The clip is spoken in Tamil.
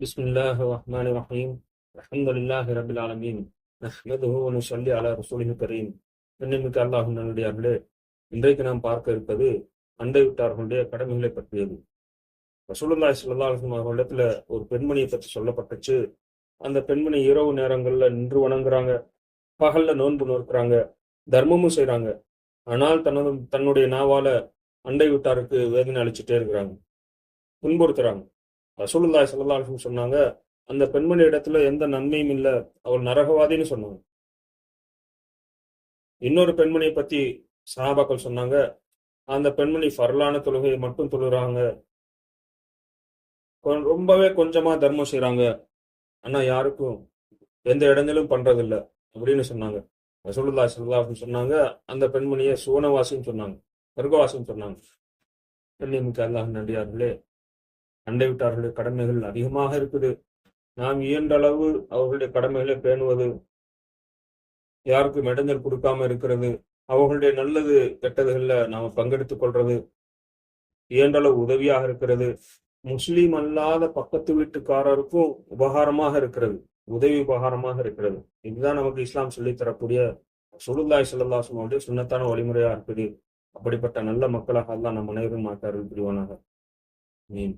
بسم الله الرحمن الرحيم الحمد لله رب العالمين نحمده ونصلي على رسوله الكريم பெண்ணிமிக்க அல்லாஹ் நல்லடியார்களே இன்றைக்கு நாம் பார்க்க இருப்பது அண்டை விட்டார்களுடைய கடமைகளை பற்றியது ரசூலுல்லாஹி ஸல்லல்லாஹு அலைஹி வஸல்லம் அவர்களிடத்துல ஒரு பெண்மணியை பற்றி சொல்லப்பட்டுச்சு அந்த பெண்மணி இரவு நேரங்கள்ல நின்று வணங்குறாங்க பகல்ல நோன்பு நோக்குறாங்க தர்மமும் செய்றாங்க ஆனால் தனது தன்னுடைய நாவால அண்டை விட்டாருக்கு வேதனை அளிச்சுட்டே இருக்கிறாங்க துன்புறுத்துறாங்க ரசூலுல்லாய் ஸல்லல்லாஹு அலைஹி சொன்னாங்க அந்த பெண்மணி இடத்துல எந்த நன்மையும் இல்ல அவள் நரகவாதின்னு சொன்னாங்க. இன்னொரு பெண்மணியை பத்தி சஹாபாக்கள் சொன்னாங்க அந்த பெண்மணி ஃபர்லான தொழுகையை மட்டும் தொழுறாங்க. கொ- ரொம்பவே கொஞ்சமா தர்மம் செய்யறாங்க ஆனா யாருக்கும் எந்த இடங்களும் பண்றதில்ல அப்படின்னு சொன்னாங்க. ரசூலுல்லா ஸல்லல்லாஹு அப்படின்னு சொன்னாங்க அந்த பெண்மணியை சுவனவாசின்னு சொன்னாங்க சொர்க்கவாசின்னு சொன்னாங்க. கண்ணியமிக்க அல்லாஹ் நன்றியார்களே. அண்டை விட்டார்களுடைய கடமைகள் அதிகமாக இருக்குது. நாம் இயன்ற அளவு அவர்களுடைய கடமைகளை பேணுவது யாருக்கும் இடைஞ்சல் கொடுக்காம இருக்கிறது. அவர்களுடைய நல்லது கெட்டதுகளில் நாம் பங்கெடுத்துக் கொள்றது இயன்றளவு உதவியாக இருக்கிறது. முஸ்லீம் அல்லாத பக்கத்து வீட்டுக்காரருக்கும் உபகாரமாக இருக்கிறது. உதவி உபகாரமாக இருக்கிறது. இதுதான் நமக்கு இஸ்லாம் சொல்லித்தரக்கூடிய சுருந்தாய் சுருல்லாய் அவருடைய சுண்ணத்தான வழிமுறையா இருக்குது. அப்படிப்பட்ட நல்ல மக்களாக எல்லாம் நம் அனைவரும் மாட்டார்கள் புரிவானாக மீன்